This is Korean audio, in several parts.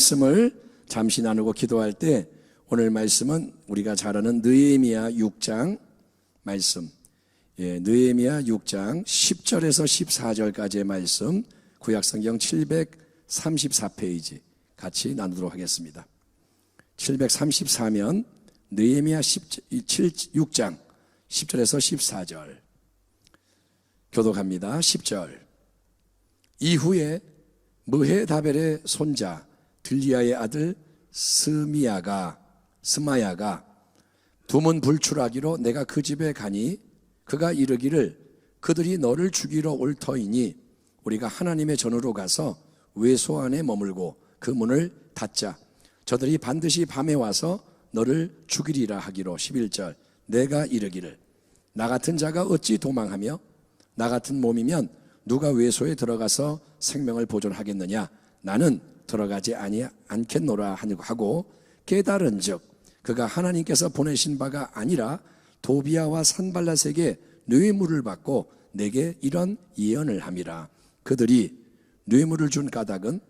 말씀을 잠시 나누고 기도할 때 오늘 말씀은 우리가 잘 아는 느헤미야 6장 말씀. 예, 느헤미야 6장 10절에서 14절까지의 말씀 구약 성경 734페이지 같이 나누도록 하겠습니다. 734면 느헤미야 6장 10절에서 14절 교독합니다. 10절 이후에 무헤다벨의 손자 들리아의 아들 스미야가 스마야가 두문 불출하기로 내가 그 집에 가니 그가 이르기를 그들이 너를 죽이러 올 터이니 우리가 하나님의 전으로 가서 외소 안에 머물고 그 문을 닫자. 저들이 반드시 밤에 와서 너를 죽이리라 하기로 11절 내가 이르기를. 나 같은 자가 어찌 도망하며 나 같은 몸이면 누가 외소에 들어가서 생명을 보존하겠느냐? 나는 들어가지 아니 않겠노라 하고 깨달은즉 그가 하나님께서 보내신 바가 아니라 도비아와 산발라에게 뇌물을 받고 내게 이런 예언을 함이라. 그들이 뇌물을 준 까닭은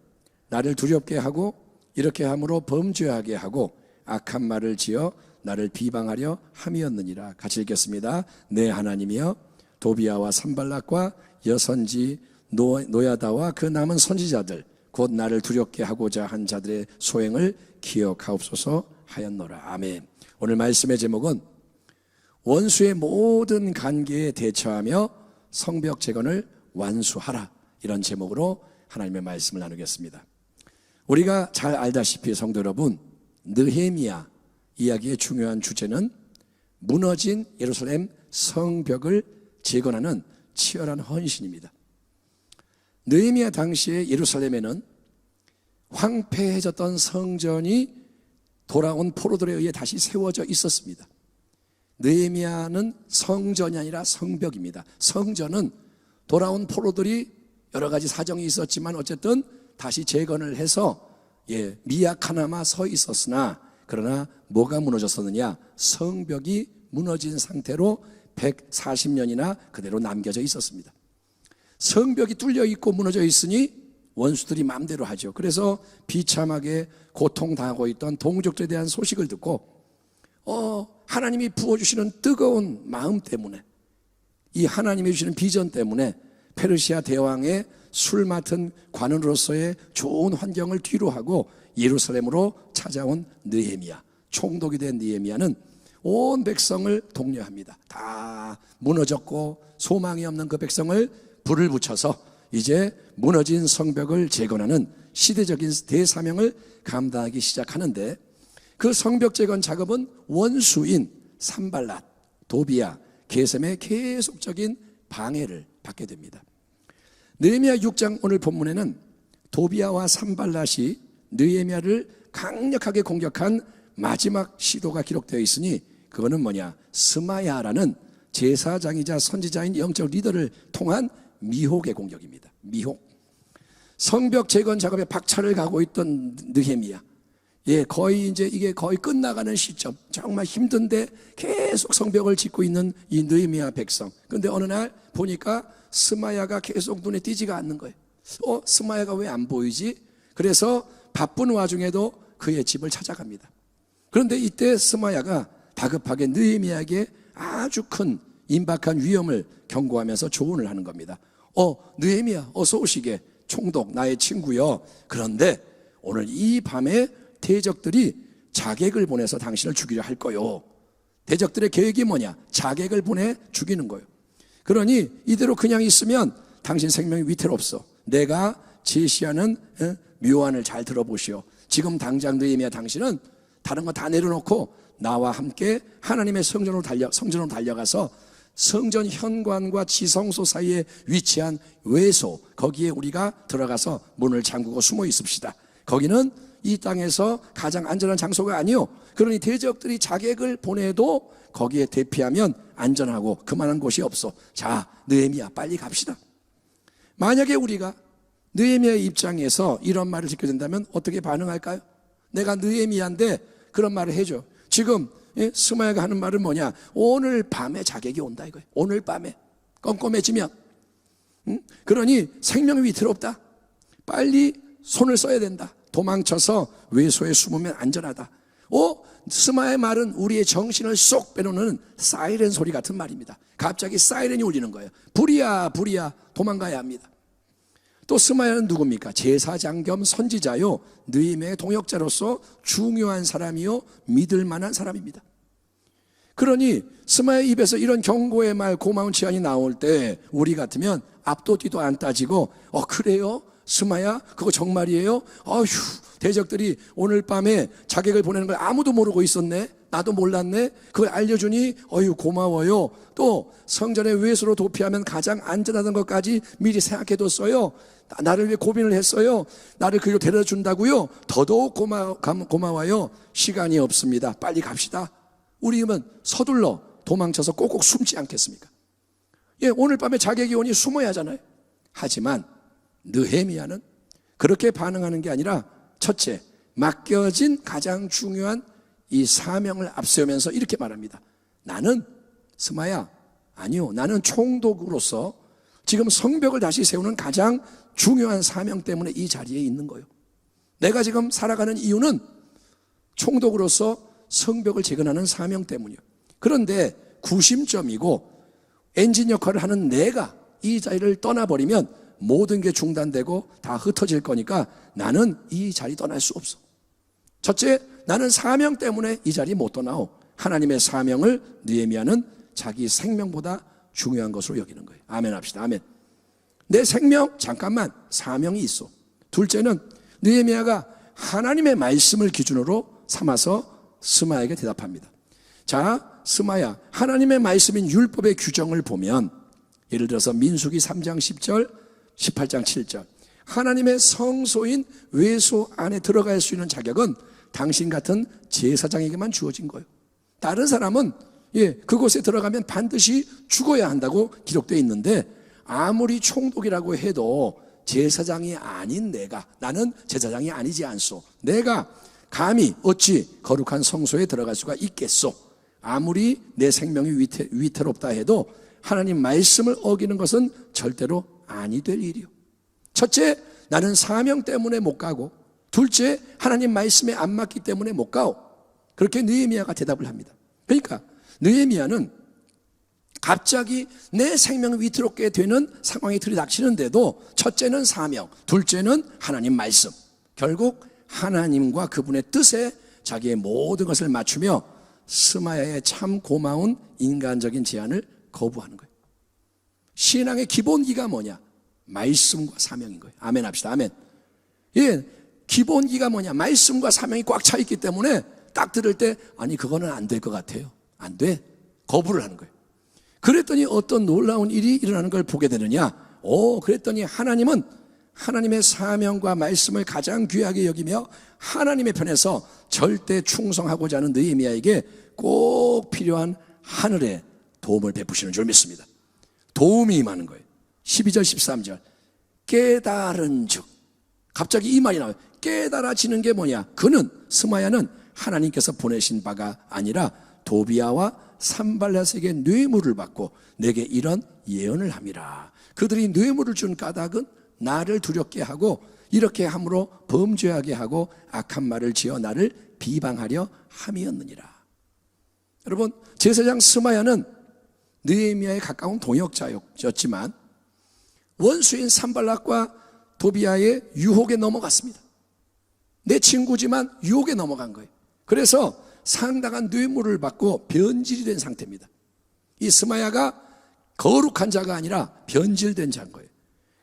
나를 두렵게 하고 이렇게 함으로 범죄하게 하고 악한 말을 지어 나를 비방하려 함이었느니라. 같이 읽겠습니다. 내 하나님이여 도비아와 산발락과 여선지 노야다와 그 남은 선지자들 곧 나를 두렵게 하고자 한 자들의 소행을 기억하옵소서 하였노라. 아멘. 오늘 말씀의 제목은 원수의 모든 관계에 대처하며 성벽 재건을 완수하라. 이런 제목으로 하나님의 말씀을 나누겠습니다. 우리가 잘 알다시피 성도 여러분, 느헤미야 이야기의 중요한 주제는 무너진 예루살렘 성벽을 재건하는 치열한 헌신입니다. 느헤미야 당시에 예루살렘에는 황폐해졌던 성전이 돌아온 포로들에 의해 다시 세워져 있었습니다. 느헤미야는 성전이 아니라 성벽입니다. 성전은 돌아온 포로들이 여러 가지 사정이 있었지만 어쨌든 다시 재건을 해서 예, 미약하나마 서 있었으나 그러나 뭐가 무너졌었느냐? 성벽이 무너진 상태로 140년이나 그대로 남겨져 있었습니다. 성벽이 뚫려 있고 무너져 있으니 원수들이 마음대로 하죠. 그래서 비참하게 고통당하고 있던 동족들에 대한 소식을 듣고 어, 하나님이 부어주시는 뜨거운 마음 때문에 이 하나님이 주시는 비전 때문에 페르시아 대왕의 술 맡은 관원으로서의 좋은 환경을 뒤로 하고 예루살렘으로 찾아온 느헤미야 총독이 된 느헤미야는 온 백성을 독려합니다. 다 무너졌고 소망이 없는 그 백성을 불을 붙여서 이제 무너진 성벽을 재건하는 시대적인 대사명을 감당하기 시작하는데 그 성벽 재건 작업은 원수인 산발랏, 도비아, 게셈의 계속적인 방해를 받게 됩니다. 느헤미야 6장 오늘 본문에는 도비아와 산발랏이 느헤미야를 강력하게 공격한 마지막 시도가 기록되어 있으니 그거는 뭐냐? 스마야라는 제사장이자 선지자인 영적 리더를 통한 미혹의 공격입니다. 미혹. 성벽 재건 작업에 박차를 가고 있던 느헤미야. 예, 거의 이제 이게 거의 끝나가는 시점. 정말 힘든데 계속 성벽을 짓고 있는 이 느헤미야 백성. 근데 어느 날 보니까 스마야가 계속 눈에 띄지가 않는 거예요. 어, 스마야가 왜 안 보이지? 그래서 바쁜 와중에도 그의 집을 찾아갑니다. 그런데 이때 스마야가 다급하게 느헤미야에게 아주 큰 임박한 위험을 경고하면서 조언을 하는 겁니다. 어, 느헤미야, 어서 오시게. 총독, 나의 친구여. 그런데 오늘 이 밤에 대적들이 자객을 보내서 당신을 죽이려 할 거요. 대적들의 계획이 뭐냐? 자객을 보내 죽이는 거예요. 그러니 이대로 그냥 있으면 당신 생명이 위태롭소. 내가 제시하는 어, 묘안을 잘 들어보시오. 지금 당장 느헤미야 당신은 다른 거 다 내려놓고 나와 함께 하나님의 성전으로 달려 성전으로 달려가서 성전 현관과 지성소 사이에 위치한 외소 거기에 우리가 들어가서 문을 잠그고 숨어 있읍시다. 거기는 이 땅에서 가장 안전한 장소가 아니요. 그러니 대적들이 자객을 보내도 거기에 대피하면 안전하고 그만한 곳이 없어. 자, 느헤미야 빨리 갑시다. 만약에 우리가 느헤미야의 입장에서 이런 말을 듣게 된다면 어떻게 반응할까요? 내가 느헤미야인데 그런 말을 해줘. 지금 예? 스마야가 하는 말은 뭐냐? 오늘 밤에 자객이 온다 이거예요. 오늘 밤에 껌껌해지면 응? 그러니 생명이 위태롭다. 빨리 손을 써야 된다. 도망쳐서 외소에 숨으면 안전하다. 오, 스마의 말은 우리의 정신을 쏙 빼놓는 사이렌 소리 같은 말입니다. 갑자기 사이렌이 울리는 거예요. 불이야, 불이야, 도망가야 합니다. 또 스마야는 누굽니까? 제사장 겸 선지자요, 느임의 동역자로서 중요한 사람이요, 믿을 만한 사람입니다. 그러니 스마의 입에서 이런 경고의 말, 고마운 제안이 나올 때 우리 같으면 앞도 뒤도 안 따지고 어 그래요? 스마야 그거 정말이에요? 어휴 대적들이 오늘 밤에 자객을 보내는 걸 아무도 모르고 있었네. 나도 몰랐네. 그걸 알려주니 어휴 고마워요. 또 성전의 외수로 도피하면 가장 안전하던 것까지 미리 생각해뒀어요. 나- 나를 위해 고민을 했어요. 나를 그리로 데려다 준다고요. 더더욱 고마, 감- 고마워요. 시간이 없습니다. 빨리 갑시다. 우리는 서둘러 도망쳐서 꼭꼭 숨지 않겠습니까? 예, 오늘 밤에 자객이 오니 숨어야 하잖아요. 하지만 느헤미야는 그렇게 반응하는 게 아니라 첫째, 맡겨진 가장 중요한 이 사명을 앞세우면서 이렇게 말합니다. 나는 스마야, 아니요. 나는 총독으로서 지금 성벽을 다시 세우는 가장 중요한 사명 때문에 이 자리에 있는 거예요. 내가 지금 살아가는 이유는 총독으로서 성벽을 재건하는 사명 때문이요. 그런데 구심점이고 엔진 역할을 하는 내가 이 자리를 떠나버리면 모든 게 중단되고 다 흩어질 거니까 나는 이 자리 떠날 수 없어. 첫째, 나는 사명 때문에 이 자리 못 떠나오. 하나님의 사명을 느헤미야는 자기 생명보다 중요한 것으로 여기는 거예요. 아멘 합시다. 아멘. 내 생명 잠깐만 사명이 있어. 둘째는 느헤미야가 하나님의 말씀을 기준으로 삼아서 스마에게 대답합니다. 자, 스마야, 하나님의 말씀인 율법의 규정을 보면 예를 들어서 민수기 3장 10절, 18장 7절. 하나님의 성소인 외소 안에 들어갈 수 있는 자격은 당신 같은 제사장에게만 주어진 거예요. 다른 사람은 예, 그곳에 들어가면 반드시 죽어야 한다고 기록되어 있는데 아무리 총독이라고 해도 제사장이 아닌 내가 나는 제사장이 아니지 않소. 내가 감히 어찌 거룩한 성소에 들어갈 수가 있겠소. 아무리 내 생명이 위태, 위태롭다 해도 하나님 말씀을 어기는 것은 절대로 아니 될 일이요. 첫째, 나는 사명 때문에 못 가고, 둘째, 하나님 말씀에 안 맞기 때문에 못 가오. 그렇게 느헤미야가 대답을 합니다. 그러니까 느헤미야는 갑자기 내 생명을 위태롭게 되는 상황이 들이닥치는데도 첫째는 사명, 둘째는 하나님 말씀. 결국 하나님과 그분의 뜻에 자기의 모든 것을 맞추며 스마야의 참 고마운 인간적인 제안을 거부하는 거예요. 신앙의 기본기가 뭐냐? 말씀과 사명인 거예요. 아멘 합시다. 아멘. 예, 기본기가 뭐냐? 말씀과 사명이 꽉 차 있기 때문에 딱 들을 때 아니 그거는 안 될 것 같아요. 안 돼. 거부를 하는 거예요. 그랬더니 어떤 놀라운 일이 일어나는 걸 보게 되느냐? 오, 그랬더니 하나님은 하나님의 사명과 말씀을 가장 귀하게 여기며 하나님의 편에서 절대 충성하고자 하는 느헤미야에게 꼭 필요한 하늘의 도움을 베푸시는 줄 믿습니다. 도움이 임하는 거예요. 12절 13절 깨달은 즉 갑자기 이 말이 나와요. 깨달아지는 게 뭐냐? 그는 스마야는 하나님께서 보내신 바가 아니라 도비아와 산발라에게 뇌물을 받고 내게 이런 예언을 함이라. 그들이 뇌물을 준 까닭은 나를 두렵게 하고 이렇게 함으로 범죄하게 하고 악한 말을 지어 나를 비방하려 함이었느니라. 여러분 제사장 스마야는 느헤미야에 가까운 동역자였지만 원수인 산발락과 도비아의 유혹에 넘어갔습니다. 내 친구지만 유혹에 넘어간 거예요. 그래서 상당한 뇌물을 받고 변질이 된 상태입니다. 이 스마야가 거룩한 자가 아니라 변질된 자인 거예요.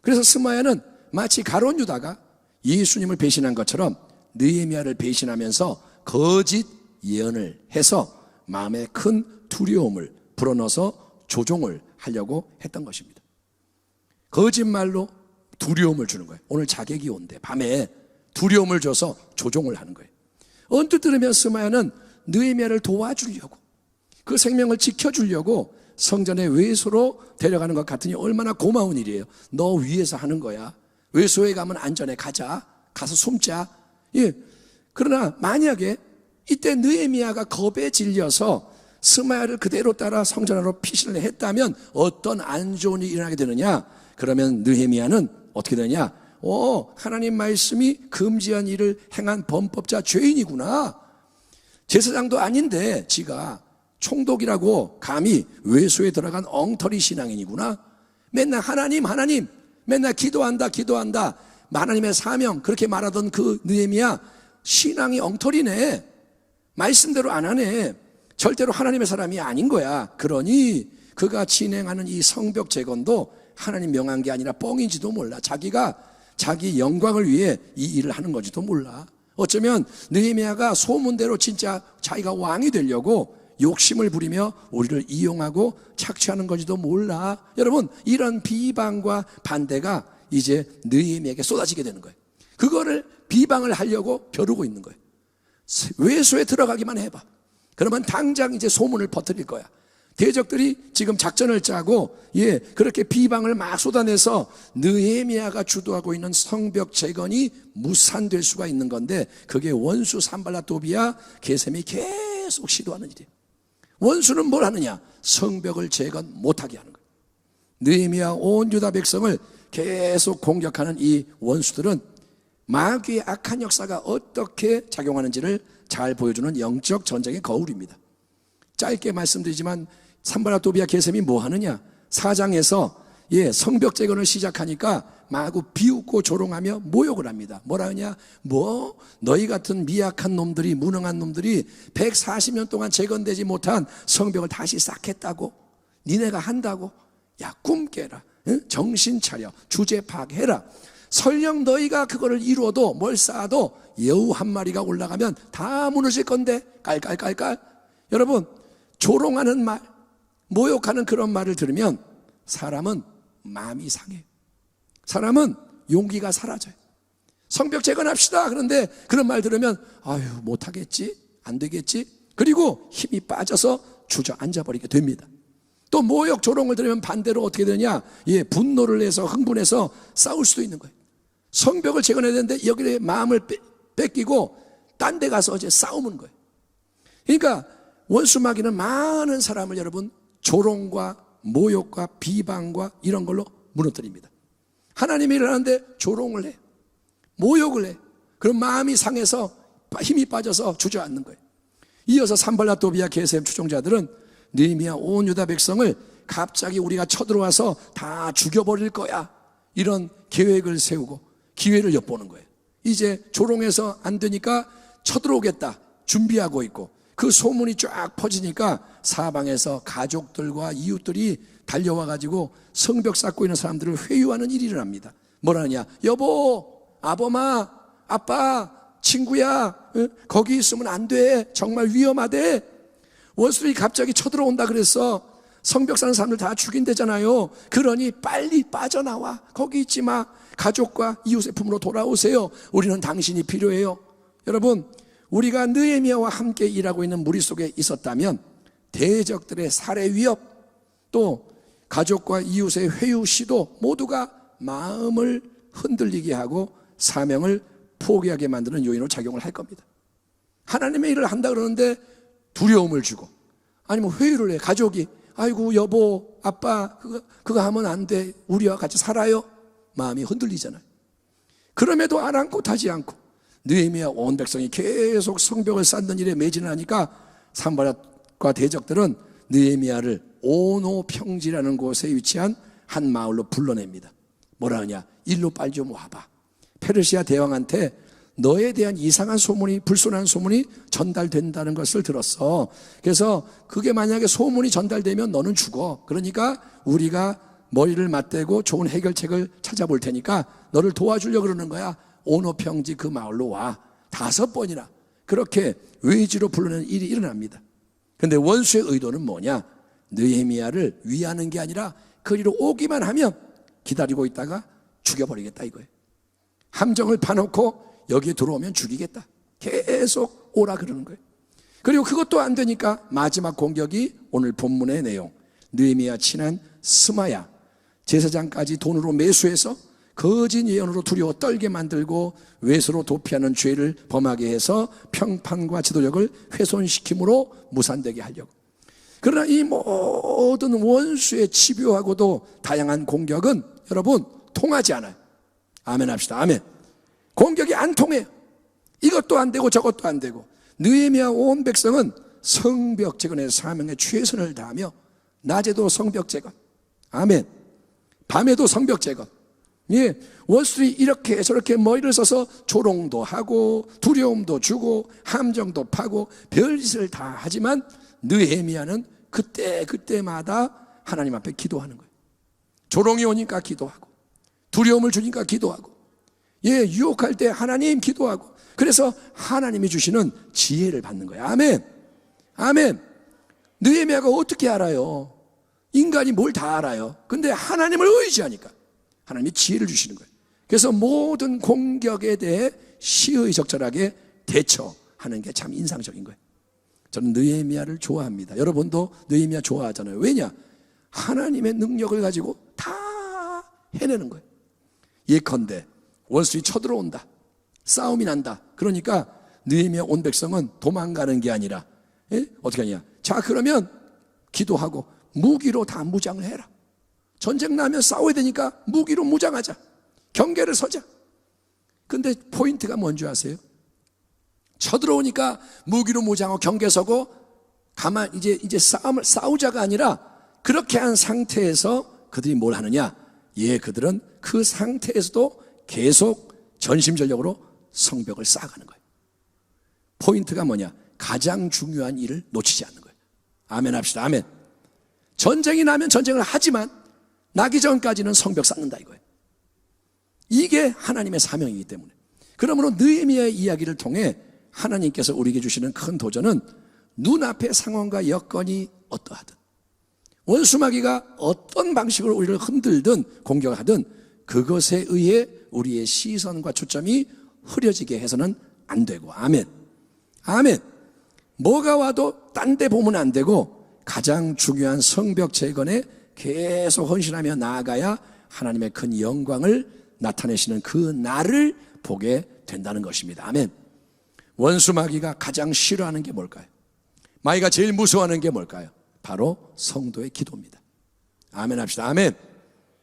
그래서 스마야는 마치 가론 유다가 예수님을 배신한 것처럼 느헤미야를 배신하면서 거짓 예언을 해서 마음에 큰 두려움을 불어넣어서 조종을 하려고 했던 것입니다. 거짓말로 두려움을 주는 거예요. 오늘 자객이 온대. 밤에 두려움을 줘서 조종을 하는 거예요. 언뜻 들으면 스마야는 느헤미야를 도와주려고 그 생명을 지켜주려고 성전의 외소로 데려가는 것 같으니 얼마나 고마운 일이에요. 너 위에서 하는 거야. 외소에 가면 안전해. 가자. 가서 숨자. 예. 그러나 만약에 이때 느헤미야가 겁에 질려서 스마야를 그대로 따라 성전으로 피신을 했다면 어떤 안 좋은 일이 일어나게 되느냐? 그러면 느헤미야는 어떻게 되느냐? 어, 하나님 말씀이 금지한 일을 행한 범법자 죄인이구나. 제사장도 아닌데 지가 총독이라고 감히 외소에 들어간 엉터리 신앙인이구나. 맨날 하나님 하나님 맨날 기도한다 기도한다 하나님의 사명 그렇게 말하던 그 느헤미야 신앙이 엉터리네. 말씀대로 안 하네. 절대로 하나님의 사람이 아닌 거야. 그러니 그가 진행하는 이 성벽 재건도 하나님 명한 게 아니라 뻥인지도 몰라. 자기가 자기 영광을 위해 이 일을 하는 건지도 몰라. 어쩌면 느헤미야가 소문대로 진짜 자기가 왕이 되려고 욕심을 부리며 우리를 이용하고 착취하는 건지도 몰라. 여러분, 이런 비방과 반대가 이제 느헤미야에게 쏟아지게 되는 거예요. 그거를 비방을 하려고 벼르고 있는 거예요. 외소에 들어가기만 해봐. 그러면 당장 이제 소문을 퍼뜨릴 거야. 대적들이 지금 작전을 짜고 예 그렇게 비방을 막 쏟아내서 느헤미야가 주도하고 있는 성벽 재건이 무산될 수가 있는 건데 그게 원수 산발라 도비야 게셈이 계속 시도하는 일이에요. 원수는 뭘 하느냐? 성벽을 재건 못하게 하는 거예요. 느헤미야 온 유다 백성을 계속 공격하는 이 원수들은 마귀의 악한 역사가 어떻게 작용하는지를 잘 보여주는 영적 전쟁의 거울입니다. 짧게 말씀드리지만 산바라 도비아 게셈이 뭐 하느냐? 사장에서 예, 성벽 재건을 시작하니까 마구 비웃고 조롱하며 모욕을 합니다. 뭐라 하냐? 뭐 너희 같은 미약한 놈들이 무능한 놈들이 140년 동안 재건되지 못한 성벽을 다시 쌓겠다고 니네가 한다고 야 꿈 깨라. 응? 정신 차려. 주제 파악해라. 설령 너희가 그거를 이루어도 뭘 쌓아도 여우 한 마리가 올라가면 다 무너질 건데 깔깔깔깔. 여러분 조롱하는 말, 모욕하는 그런 말을 들으면 사람은 마음이 상해. 사람은 용기가 사라져요. 성벽 재건합시다. 그런데 그런 말 들으면 아유 못하겠지, 안 되겠지. 그리고 힘이 빠져서 주저앉아 버리게 됩니다. 또 모욕 조롱을 들으면 반대로 어떻게 되냐? 예, 분노를 내서 흥분해서 싸울 수도 있는 거예요. 성벽을 재건해야 되는데 여기에 마음을 뺏기고 딴 데 가서 이제 싸우는 거예요. 그러니까 원수 마귀는 많은 사람을 여러분 조롱과 모욕과 비방과 이런 걸로 무너뜨립니다. 하나님이 일하는데 조롱을 해. 모욕을 해. 그럼 마음이 상해서 힘이 빠져서 주저앉는 거예요. 이어서 산발라 도비아 게셈 추종자들은 느헤미야 온 유다 백성을 갑자기 우리가 쳐들어와서 다 죽여버릴 거야. 이런 계획을 세우고 기회를 엿보는 거예요. 이제 조롱해서 안 되니까 쳐들어오겠다. 준비하고 있고 그 소문이 쫙 퍼지니까 사방에서 가족들과 이웃들이 달려와 가지고 성벽 쌓고 있는 사람들을 회유하는 일이 일어납니다. 뭐라냐? 여보, 아범아, 아빠, 친구야, 응? 거기 있으면 안 돼. 정말 위험하대. 원수들이 갑자기 쳐들어온다 그랬어. 성벽 사는 사람들 다 죽인대잖아요. 그러니 빨리 빠져나와. 거기 있지 마. 가족과 이웃의 품으로 돌아오세요. 우리는 당신이 필요해요. 여러분, 우리가 느헤미야와 함께 일하고 있는 무리 속에 있었다면 대적들의 살해 위협 또 가족과 이웃의 회유 시도 모두가 마음을 흔들리게 하고 사명을 포기하게 만드는 요인으로 작용을 할 겁니다. 하나님의 일을 한다 그러는데 두려움을 주고 아니면 회유를 해 가족이 아이고 여보 아빠 그거 그거 하면 안 돼 우리와 같이 살아요 마음이 흔들리잖아요. 그럼에도 아랑곳하지 않고 느헤미야 온 백성이 계속 성벽을 쌓는 일에 매진하니까 산바락과 대적들은 느헤미야를 오노 평지라는 곳에 위치한 한 마을로 불러냅니다. 뭐라 하냐? 일로 빨리 좀 와봐. 페르시아 대왕한테 너에 대한 이상한 소문이 불순한 소문이 전달된다는 것을 들었어. 그래서 그게 만약에 소문이 전달되면 너는 죽어. 그러니까 우리가 머리를 맞대고 좋은 해결책을 찾아볼 테니까 너를 도와주려 그러는 거야. 오노평지 그 마을로 와. 다섯 번이나 그렇게 외지로 불러내는 일이 일어납니다. 근데 원수의 의도는 뭐냐? 느헤미야를 위하는 게 아니라 그리로 오기만 하면 기다리고 있다가 죽여버리겠다 이거예요. 함정을 파놓고 여기에 들어오면 죽이겠다. 계속 오라 그러는 거예요. 그리고 그것도 안 되니까 마지막 공격이 오늘 본문의 내용. 느헤미야 친한 스마야 제사장까지 돈으로 매수해서 거짓 예언으로 두려워 떨게 만들고 외수로 도피하는 죄를 범하게 해서 평판과 지도력을 훼손시킴으로 무산되게 하려고. 그러나 이 모든 원수의 집요하고도 다양한 공격은 여러분 통하지 않아요. 아멘 합시다. 아멘. 공격이 안 통해요. 이것도 안 되고 저것도 안 되고 느헤미야 온 백성은 성벽 재건의 사명에 최선을 다하며 낮에도 성벽 재건. 아멘. 밤에도 성벽 재건. 예, 원수들이 이렇게 저렇게 머리를 써서 조롱도 하고 두려움도 주고 함정도 파고 별짓을 다 하지만 느헤미야는 그때 그때마다 하나님 앞에 기도하는 거예요. 조롱이 오니까 기도하고 두려움을 주니까 기도하고 예, 유혹할 때 하나님 기도하고 그래서 하나님이 주시는 지혜를 받는 거예요. 아멘. 아멘. 느헤미야가 어떻게 알아요? 인간이 뭘 다 알아요. 근데 하나님을 의지하니까 하나님이 지혜를 주시는 거예요. 그래서 모든 공격에 대해 시의 적절하게 대처하는 게 참 인상적인 거예요. 저는 느헤미야를 좋아합니다. 여러분도 느헤미야 좋아하잖아요. 왜냐? 하나님의 능력을 가지고 다 해내는 거예요. 예컨대 원수이 쳐들어온다. 싸움이 난다. 그러니까 느헤미야 온 백성은 도망가는 게 아니라 예? 어떻게 하냐? 자 그러면 기도하고 무기로 다 무장을 해라. 전쟁 나면 싸워야 되니까 무기로 무장하자. 경계를 서자. 근데 포인트가 뭔지 아세요? 쳐들어오니까 무기로 무장하고 경계 서고 가만 이제 이제 싸움을 싸우자가 아니라 그렇게 한 상태에서 그들이 뭘 하느냐? 예, 그들은 그 상태에서도 계속 전심전력으로 성벽을 쌓아가는 거예요. 포인트가 뭐냐? 가장 중요한 일을 놓치지 않는 거예요. 아멘 합시다. 아멘. 전쟁이 나면 전쟁을 하지만 나기 전까지는 성벽 쌓는다 이거예요. 이게 하나님의 사명이기 때문에. 그러므로 느헤미야의 이야기를 통해 하나님께서 우리에게 주시는 큰 도전은 눈앞의 상황과 여건이 어떠하든 원수마귀가 어떤 방식으로 우리를 흔들든 공격하든 그것에 의해 우리의 시선과 초점이 흐려지게 해서는 안 되고 아멘. 아멘. 뭐가 와도 딴 데 보면 안 되고 가장 중요한 성벽 재건에 계속 헌신하며 나아가야 하나님의 큰 영광을 나타내시는 그 날을 보게 된다는 것입니다. 아멘. 원수 마귀가 가장 싫어하는 게 뭘까요? 마귀가 제일 무서워하는 게 뭘까요? 바로 성도의 기도입니다. 아멘 합시다. 아멘.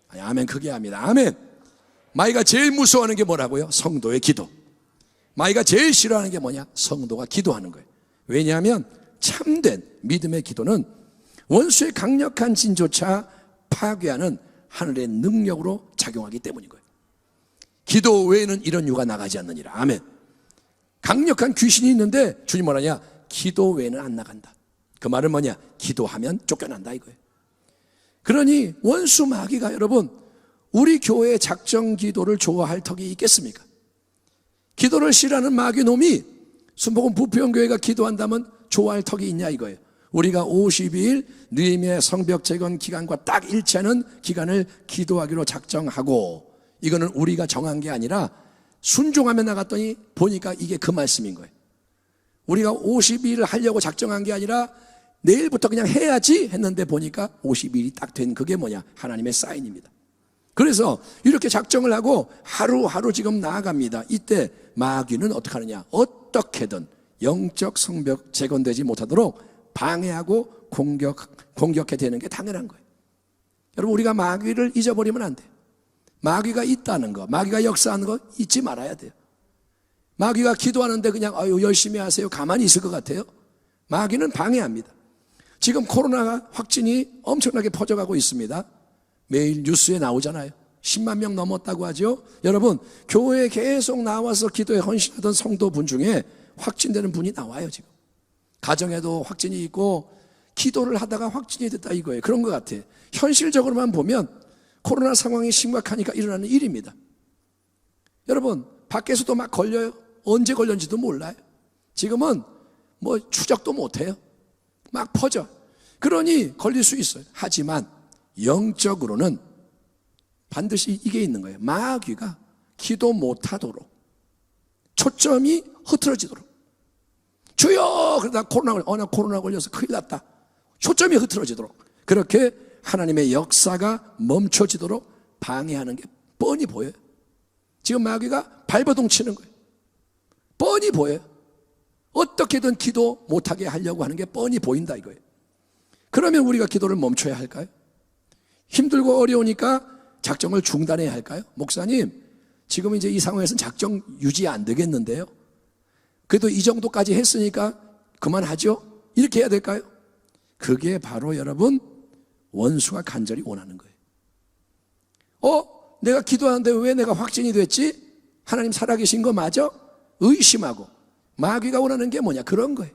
아니, 아멘 크게 합니다. 아멘. 마귀가 제일 무서워하는 게 뭐라고요? 성도의 기도. 마귀가 제일 싫어하는 게 뭐냐? 성도가 기도하는 거예요. 왜냐하면 참된 믿음의 기도는 원수의 강력한 진조차 파괴하는 하늘의 능력으로 작용하기 때문인 거예요. 기도 외에는 이런 유가 나가지 않느니라. 아멘. 강력한 귀신이 있는데 주님 뭐라냐? 기도 외에는 안 나간다. 그 말은 뭐냐? 기도하면 쫓겨난다 이거예요. 그러니 원수 마귀가 여러분 우리 교회의 작정 기도를 좋아할 턱이 있겠습니까? 기도를 싫어하는 마귀 놈이 순복음 부평교회가 기도한다면 좋아할 턱이 있냐 이거예요. 우리가 52일 느헤미야 성벽 재건 기간과 딱 일치하는 기간을 기도하기로 작정하고 이거는 우리가 정한 게 아니라 순종하며 나갔더니 보니까 이게 그 말씀인 거예요. 우리가 52일을 하려고 작정한 게 아니라 내일부터 그냥 해야지 했는데 보니까 52일이 딱 된 그게 뭐냐? 하나님의 사인입니다. 그래서 이렇게 작정을 하고 하루하루 지금 나아갑니다. 이때 마귀는 어떻게 하느냐? 어떻게든 영적 성벽 재건되지 못하도록 방해하고 공격, 공격해 되는 게 당연한 거예요. 여러분, 우리가 마귀를 잊어버리면 안 돼요. 마귀가 있다는 거, 마귀가 역사하는 거 잊지 말아야 돼요. 마귀가 기도하는데 그냥 아유 열심히 하세요. 가만히 있을 것 같아요. 마귀는 방해합니다. 지금 코로나 확진이 엄청나게 퍼져가고 있습니다. 매일 뉴스에 나오잖아요. 10만 명 넘었다고 하죠. 여러분, 교회에 계속 나와서 기도에 헌신하던 성도분 중에 확진되는 분이 나와요, 지금. 가정에도 확진이 있고 기도를 하다가 확진이 됐다 이거예요. 그런 것 같아. 현실적으로만 보면 코로나 상황이 심각하니까 일어나는 일입니다. 여러분, 밖에서도 막 걸려요. 언제 걸렸는지도 몰라요. 지금은 뭐 추적도 못해요. 막 퍼져. 그러니 걸릴 수 있어요. 하지만 영적으로는 반드시 이게 있는 거예요. 마귀가 기도 못하도록 초점이 흐트러지도록 주여 그러다 코로나 걸려 어 나 코로나 걸려서 큰일 났다. 초점이 흐트러지도록 그렇게 하나님의 역사가 멈춰지도록 방해하는 게 뻔히 보여요. 지금 마귀가 발버둥 치는 거예요. 뻔히 보여요. 어떻게든 기도 못하게 하려고 하는 게 뻔히 보인다 이거예요. 그러면 우리가 기도를 멈춰야 할까요? 힘들고 어려우니까 작정을 중단해야 할까요? 목사님, 지금 이제 이 상황에서는 작정 유지 안 되겠는데요. 그래도 이 정도까지 했으니까 그만하죠? 이렇게 해야 될까요? 그게 바로 여러분 원수가 간절히 원하는 거예요. 어? 내가 기도하는데 왜 내가 확진이 됐지? 하나님 살아계신 거 맞아? 의심하고 마귀가 원하는 게 뭐냐? 그런 거예요.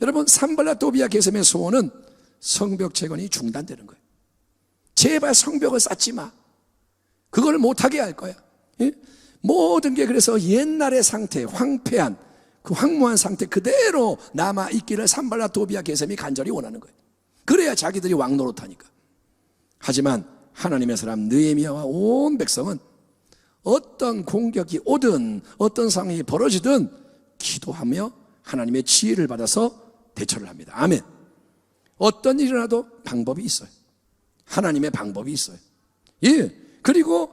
여러분 산발라 도비아 게셈의 소원은 성벽 재건이 중단되는 거예요. 제발 성벽을 쌓지 마. 그걸 못하게 할 거야. 예? 모든 게 그래서 옛날의 상태, 황폐한 그 황무한 상태 그대로 남아 있기를 산발라 도비아 게셈이 간절히 원하는 거예요. 그래야 자기들이 왕 노릇하니까. 하지만 하나님의 사람 느헤미야와 온 백성은 어떤 공격이 오든 어떤 상황이 벌어지든 기도하며 하나님의 지혜를 받아서 대처를 합니다. 아멘. 어떤 일이 나도 방법이 있어요. 하나님의 방법이 있어요. 예. 그리고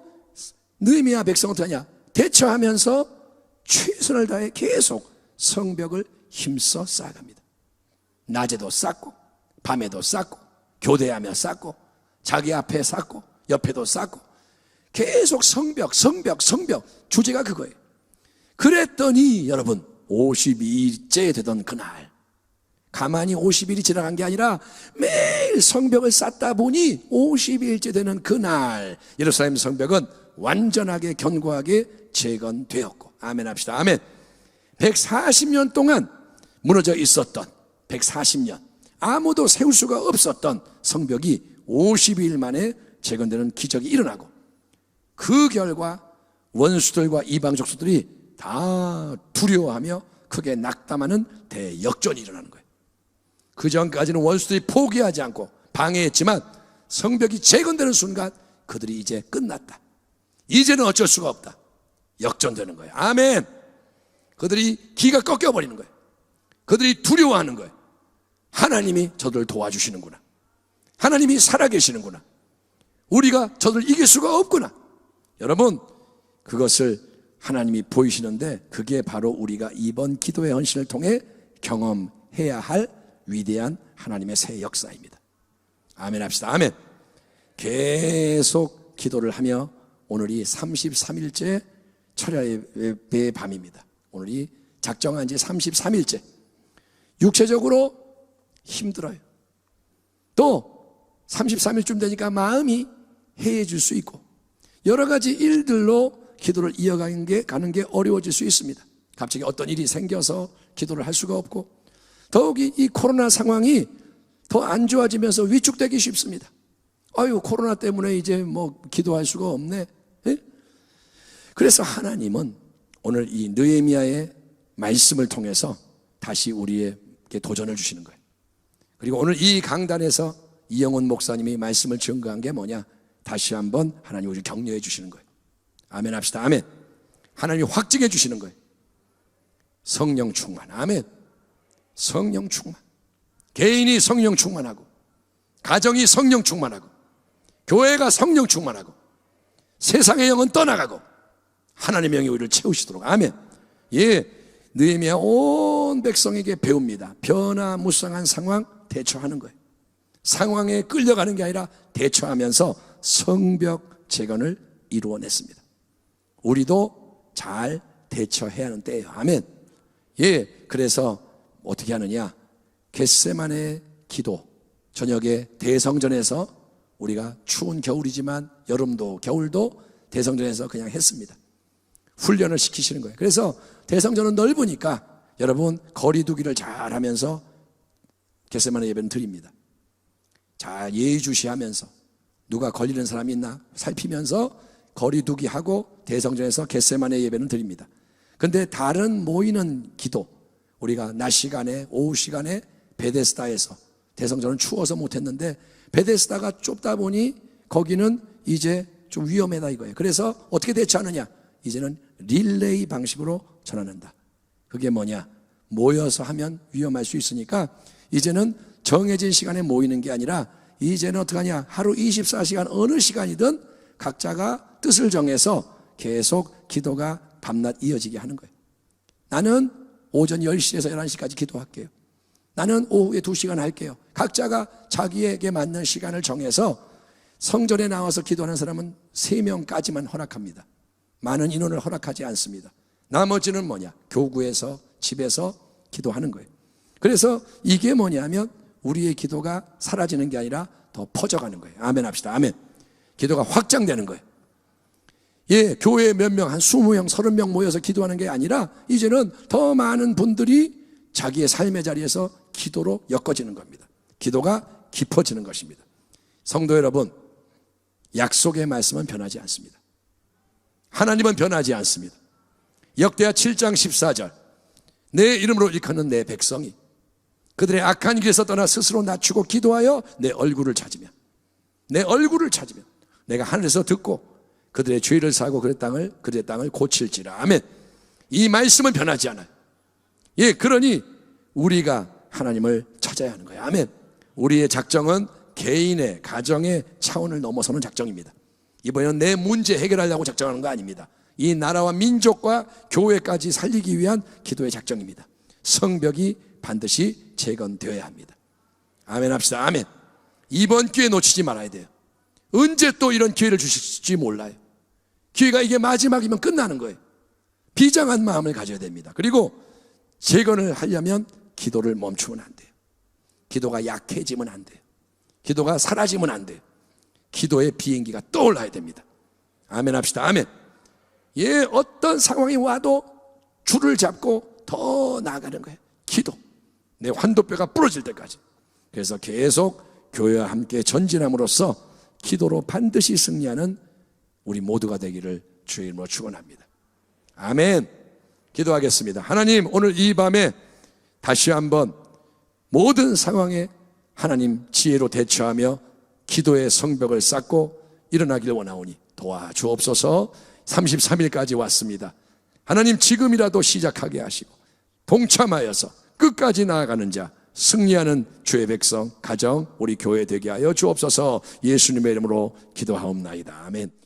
느헤미야 백성은 하냐? 대처하면서 최선을 다해 계속 성벽을 힘써 쌓아갑니다. 낮에도 쌓고 밤에도 쌓고 교대하며 쌓고 자기 앞에 쌓고 옆에도 쌓고 계속 성벽 성벽 성벽 주제가 그거예요. 그랬더니 여러분 52일째 되던 그날 가만히 50일이 지나간 게 아니라 매일 성벽을 쌓다 보니 50일째 되는 그날 예루살렘 성벽은 완전하게 견고하게 재건되었고 아멘 합시다 아멘 140년 동안 무너져 있었던 140년 아무도 세울 수가 없었던 성벽이 50일 만에 재건되는 기적이 일어나고 그 결과 원수들과 이방 족수들이 다 두려워하며 크게 낙담하는 대역전이 일어나는 거예요. 그 전까지는 원수들이 포기하지 않고 방해했지만 성벽이 재건되는 순간 그들이 이제 끝났다. 이제는 어쩔 수가 없다. 역전되는 거예요. 아멘. 그들이 기가 꺾여 버리는 거예요. 그들이 두려워하는 거예요. 하나님이 저들을 도와주시는구나. 하나님이 살아계시는구나. 우리가 저들 이길 수가 없구나. 여러분, 그것을 하나님이 보이시는데 그게 바로 우리가 이번 기도의 헌신을 통해 경험해야 할 위대한 하나님의 새 역사입니다. 아멘 합시다. 아멘. 계속 기도를 하며 오늘이 33일째 철야의 밤입니다. 오늘이 작정한 지 33일째. 육체적으로 힘들어요. 또 33일쯤 되니까 마음이 해해질 수 있고 여러 가지 일들로 기도를 이어가는 게 가는 게 어려워질 수 있습니다. 갑자기 어떤 일이 생겨서 기도를 할 수가 없고 더욱이 이 코로나 상황이 더 안 좋아지면서 위축되기 쉽습니다. 아유 코로나 때문에 이제 뭐 기도할 수가 없네. 예? 그래서 하나님은 오늘 이 느헤미야의 말씀을 통해서 다시 우리에게 도전을 주시는 거예요. 그리고 오늘 이 강단에서 이영훈 목사님이 말씀을 증거한 게 뭐냐? 다시 한번 하나님 우리 격려해 주시는 거예요. 아멘 합시다. 아멘. 하나님이 확증해 주시는 거예요. 성령 충만. 아멘. 성령 충만. 개인이 성령 충만하고, 가정이 성령 충만하고, 교회가 성령 충만하고, 세상의 영은 떠나가고, 하나님의 영이 우리를 채우시도록. 아멘. 예. 느헤미야 온 백성에게 배웁니다. 변화무쌍한 상황 대처하는 거예요. 상황에 끌려가는 게 아니라 대처하면서 성벽 재건을 이루어냈습니다. 우리도 잘 대처해야 하는 때예요. 아멘. 예. 그래서 어떻게 하느냐? 겟세만의 기도. 저녁에 대성전에서 우리가 추운 겨울이지만 여름도 겨울도 대성전에서 그냥 했습니다. 훈련을 시키시는 거예요. 그래서 대성전은 넓으니까 여러분 거리두기를 잘 하면서 겟세만의 예배는 드립니다. 잘 예의주시하면서 누가 걸리는 사람이 있나 살피면서 거리두기 하고 대성전에서 겟세만의 예배는 드립니다. 근데 다른 모이는 기도 우리가 낮 시간에 오후 시간에 베데스다에서 대성전은 추워서 못했는데 베데스다가 좁다 보니 거기는 이제 좀 위험하다 이거예요. 그래서 어떻게 대처하느냐? 이제는 릴레이 방식으로 전환한다. 그게 뭐냐? 모여서 하면 위험할 수 있으니까 이제는 정해진 시간에 모이는 게 아니라 이제는 어떻게 하냐? 하루 24시간 어느 시간이든 각자가 뜻을 정해서 계속 기도가 밤낮 이어지게 하는 거예요. 나는 오전 10시에서 11시까지 기도할게요. 나는 오후에 2시간 할게요. 각자가 자기에게 맞는 시간을 정해서 성전에 나와서 기도하는 사람은 3명까지만 허락합니다. 많은 인원을 허락하지 않습니다. 나머지는 뭐냐? 교구에서 집에서 기도하는 거예요. 그래서 이게 뭐냐면 우리의 기도가 사라지는 게 아니라 더 퍼져가는 거예요. 아멘 합시다. 아멘. 기도가 확장되는 거예요. 예, 교회 몇 명, 한 20명, 30명 모여서 기도하는 게 아니라 이제는 더 많은 분들이 자기의 삶의 자리에서 기도로 엮어지는 겁니다. 기도가 깊어지는 것입니다. 성도 여러분, 약속의 말씀은 변하지 않습니다. 하나님은 변하지 않습니다. 역대하 7장 14절. 내 이름으로 일컫는 내 백성이 그들의 악한 길에서 떠나 스스로 낮추고 기도하여 내 얼굴을 찾으면 내 얼굴을 찾으면 내가 하늘에서 듣고 그들의 죄를 사고 그의 땅을 그들의 땅을 고칠지라. 아멘. 이 말씀은 변하지 않아요. 예, 그러니 우리가 하나님을 찾아야 하는 거예요. 아멘. 우리의 작정은 개인의 가정의 차원을 넘어서는 작정입니다. 이번에는 내 문제 해결하려고 작정하는 거 아닙니다. 이 나라와 민족과 교회까지 살리기 위한 기도의 작정입니다. 성벽이 반드시 재건되어야 합니다. 아멘 합시다. 아멘. 이번 기회 놓치지 말아야 돼요. 언제 또 이런 기회를 주실지 몰라요. 기회가 이게 마지막이면 끝나는 거예요. 비장한 마음을 가져야 됩니다. 그리고 재건을 하려면 기도를 멈추면 안 돼요. 기도가 약해지면 안 돼요. 기도가 사라지면 안 돼요. 기도의 비행기가 떠올라야 됩니다. 아멘 합시다. 아멘. 예, 어떤 상황이 와도 줄을 잡고 더 나아가는 거예요. 기도. 내 환도뼈가 부러질 때까지. 그래서 계속 교회와 함께 전진함으로써 기도로 반드시 승리하는 우리 모두가 되기를 주의 이름으로 축원합니다. 아멘. 기도하겠습니다. 하나님, 오늘 이 밤에 다시 한번 모든 상황에 하나님 지혜로 대처하며 기도의 성벽을 쌓고 일어나기를 원하오니 도와주옵소서 33일까지 왔습니다. 하나님 지금이라도 시작하게 하시고 동참하여서 끝까지 나아가는 자 승리하는 주의 백성 가정 우리 교회 되게 하여 주옵소서 예수님의 이름으로 기도하옵나이다. 아멘.